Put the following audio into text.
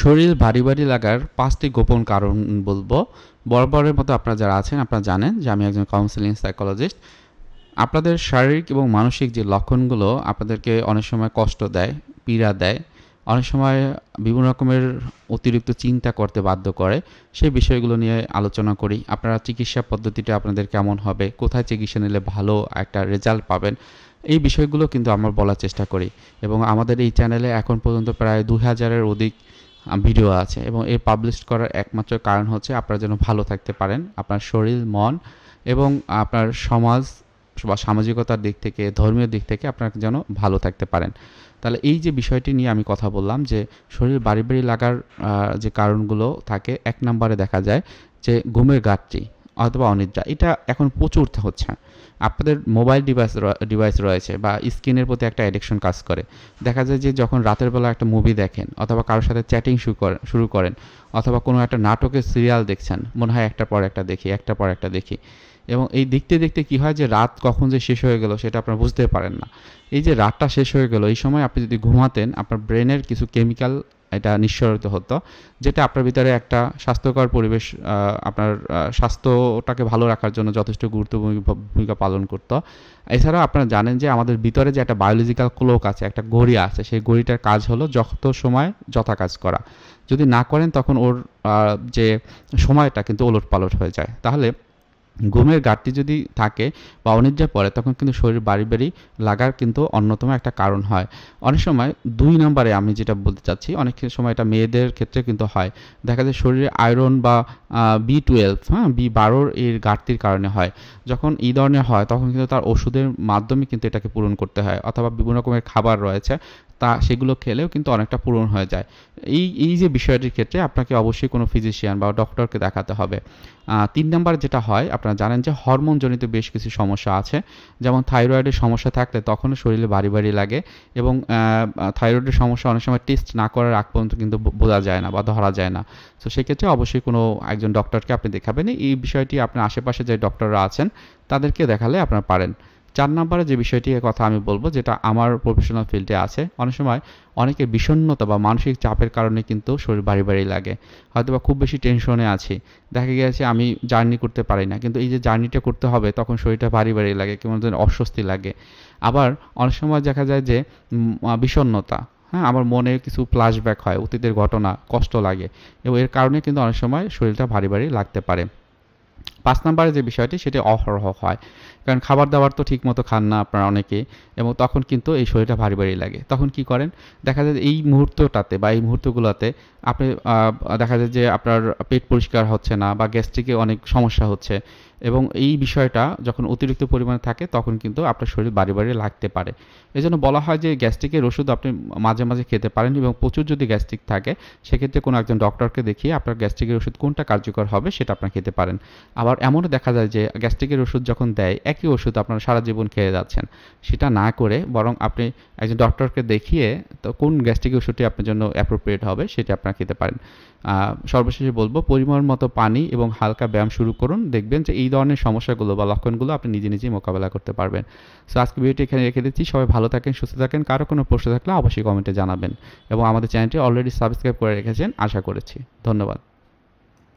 শরীর ভারী ভারী লাগার পাঁচটি গোপন কারণ বলব। বরাবরের মতো আপনারা যারা আছেন, আপনারা জানেন যে আমি একজন কাউন্সিলিং সাইকোলজিস্ট আপনাদের শারীরিক এবং মানসিক যে লক্ষণগুলো আপনাদেরকে অনেক সময় কষ্ট দেয়, পীড়া দেয়, অনেক সময় বিভিন্ন রকমের অতিরিক্ত চিন্তা করতে বাধ্য করে সেই বিষয়গুলো নিয়ে আলোচনা করি। আপনারা চিকিৎসা পদ্ধতিটা আপনাদের কেমন হবে, কোথায় চিকিৎসা নিলে ভালো একটা রেজাল্ট পাবেন, এই বিষয়গুলো কিন্তু আমরা বলার চেষ্টা করি। এবং আমাদের এই চ্যানেলে এখন পর্যন্ত প্রায় দু হাজারের অধিক ভিডিও আছে এবং এই পাবলিশ করার একমাত্র কারণ হচ্ছে আপনারা যেন ভালো থাকতে পারেন, আপনার শরীর, মন এবং আপনার সমাজ বা সামাজিকতার দিক থেকে, ধর্মীয় দিক থেকে আপনারা যেন ভালো থাকতে পারেন। তাহলে এই যে বিষয়টি নিয়ে আমি কথা বললাম যে শরীর বাড়ি বাড়ি লাগার যে কারণগুলো থাকে, এক নম্বরে দেখা যায় যে ঘুমের ঘাটতি অথবা অনিদ্রা, এটা এখন প্রচুর হচ্ছে। আপনাদের মোবাইল ডিভাইস ডিভাইস রয়েছে বা স্ক্রিনের প্রতি একটা অ্যাডিকশন কাজ করে। দেখা যায় যে যখন রাতের বেলা একটা মুভি দেখেন অথবা কারোর সাথে চ্যাটিং শুরু করেন শুরু করেন অথবা কোনো একটা নাটকের সিরিয়াল দেখছেন, মনে হয় একটার পর একটা দেখি, একটার পর একটা দেখি এবং এই দেখতে দেখতে কি হয় যে রাত কখন যে শেষ হয়ে গেল সেটা আপনারা বুঝতে পারেন না। এই যে রাতটা শেষ হয়ে গেল, এই সময় আপনি যদি ঘুমাতেন আপনার ব্রেনের কিছু কেমিক্যাল এটা নিঃসরিত হতো, যেটা আপনার ভিতরে একটা স্বাস্থ্যকর পরিবেশ আপনার স্বাস্থ্যটাকে ভালো রাখার জন্য যথেষ্ট গুরুত্বপূর্ণ ভূমিকা পালন করতো। এছাড়াও আপনারা জানেন যে আমাদের ভিতরে যে একটা বায়োলজিক্যাল ক্লোক আছে, একটা ঘড়ি আছে, সেই ঘড়িটার কাজ হলো যত সময় যথা কাজ করা। যদি না করেন তখন ওর যে সময়টা কিন্তু ওলট পালট হয়ে যায়। তাহলে ঘুমের ঘাটতি যদি থাকে বা অনিদ্রা পড়ে, তখন কিন্তু শরীর বাড়ি বাড়ি লাগার কিন্তু অন্যতম একটা কারণ হয়। অনেক সময় দুই নম্বরে আমি যেটা বলতে চাচ্ছি, অনেক সময় এটা মেয়েদের ক্ষেত্রে কিন্তু হয়। দেখা যায় শরীরে আয়রন বা বি টুয়েলভ হ্যাঁ বি বারোর এর ঘাটতির কারণে হয়। যখন এই ধরনের হয়, তখন কিন্তু তার ওষুধের মাধ্যমে কিন্তু এটাকে পূরণ করতে হয়। অথবা বিভিন্ন রকমের খাবার রয়েছে তা সেগুলো খেলেও কিন্তু অনেকটা পূরণ হয়ে যায়। এই এই যে বিষয়টির ক্ষেত্রে আপনাকে অবশ্যই কোনো ফিজিশিয়ান বা ডক্টরকে দেখাতে হবে। তিন নাম্বার যেটা হয়, আপনারা জানেন যে হরমোনজনিত বেশ কিছু সমস্যা আছে। যেমন থাইরয়েডের সমস্যা থাকলে তখনও শরীরে বাড়ি বাড়ি লাগে এবং থাইরয়েডের সমস্যা অনেক সময় টেস্ট না করার আগ পর্যন্ত কিন্তু বোঝা যায় না বা ধরা যায় না। তো সেক্ষেত্রে অবশ্যই কোনো একজন ডক্টরকে আপনি দেখাবেন। এই বিষয়টি আপনার আশেপাশে যে ডক্টররা আছেন, তাদেরকে দেখালে আপনারা পারেন। চার নম্বরে যে বিষয়টির কথা আমি বলব, যেটা আমার প্রফেশনাল ফিল্ডে আছে, অনেক সময় অনেকের বিষণ্ণতা বা মানসিক চাপের কারণে কিন্তু শরীর বাড়ি বাড়ি লাগে। হয়তো বা খুব বেশি টেনশনে আছি। দেখা গেছে আমি জার্নি করতে পারি না, কিন্তু এই যে জার্নিটা করতে হবে, তখন শরীরটা ভারী ভারী লাগে, কেমন যেন অস্বস্তি লাগে। আবার অনেক সময় দেখা যায় যে বিষণ্ণতা হ্যাঁ আমার মনে কিছু ফ্ল্যাশব্যাক হয়, অতীতের ঘটনা, কষ্ট লাগে, এবং এর কারণে কিন্তু অনেক সময় শরীরটা ভারী ভারী লাগতে পারে। পাঁচ নম্বরে যে বিষয়টি, সেটি অহরহ হয়। কারণ খাবার দাবার তো ঠিক মতো খান না আপনারা অনেকে, এবং তখন কিন্তু এই শরীরটা ভারী ভারী লাগে। তখন কি করেন, দেখা যায় এই মুহূর্তটাতে বা এই মুহূর্তগুলোতে আপনি দেখা যায় যে আপনার পেট পরিষ্কার হচ্ছে না বা গ্যাস্ট্রিকে অনেক সমস্যা হচ্ছে, এবং এই বিষয়টা যখন অতিরিক্ত পরিমাণে থাকে, তখন কিন্তু আপনার শরীর বাড়ি বাড়ি লাগতে পারে। এই জন্য বলা হয় যে গ্যাস্ট্রিকের ওষুধ আপনি মাঝে মাঝে খেতে পারেন, এবং প্রচুর যদি গ্যাস্ট্রিক থাকে, সেক্ষেত্রে কোনো একজন ডক্টরকে দেখিয়ে আপনার গ্যাস্ট্রিকের ওষুধ কোনটা কার্যকর হবে, সেটা আপনার খেতে পারেন। আবার এমনও দেখা যায় যে গ্যাস্ট্রিকের ওষুধ যখন দেয়, একই ওষুধ আপনারা সারা জীবন খেয়ে যাচ্ছেন। সেটা না করে বরং আপনি একজন ডক্টরকে দেখিয়ে তো কোন গ্যাস্ট্রিক ওষুধটি আপনার জন্য অ্যাপ্রোপ্রিয়েট হবে সেটা আপনারা খেতে পারেন। সর্বশেষে বলব, পরিমাণ মতো পানি এবং হালকা ব্যায়াম শুরু করুন। দেখবেন যে এই ধরনের সমস্যাগুলো বা লক্ষণগুলো আপনি নিজে নিজেই মোকাবেলা করতে পারবেন। সো আজকে ভিডিওটি এখানে রেখে দিচ্ছি। সবাই ভালো থাকেন, সুস্থ থাকেন। কারও কোনো প্রশ্ন থাকলে অবশ্যই কমেন্টে জানাবেন। এবং আমাদের চ্যানেলটি অলরেডি সাবস্ক্রাইব করে রেখেছেন, আশা করেছি। ধন্যবাদ।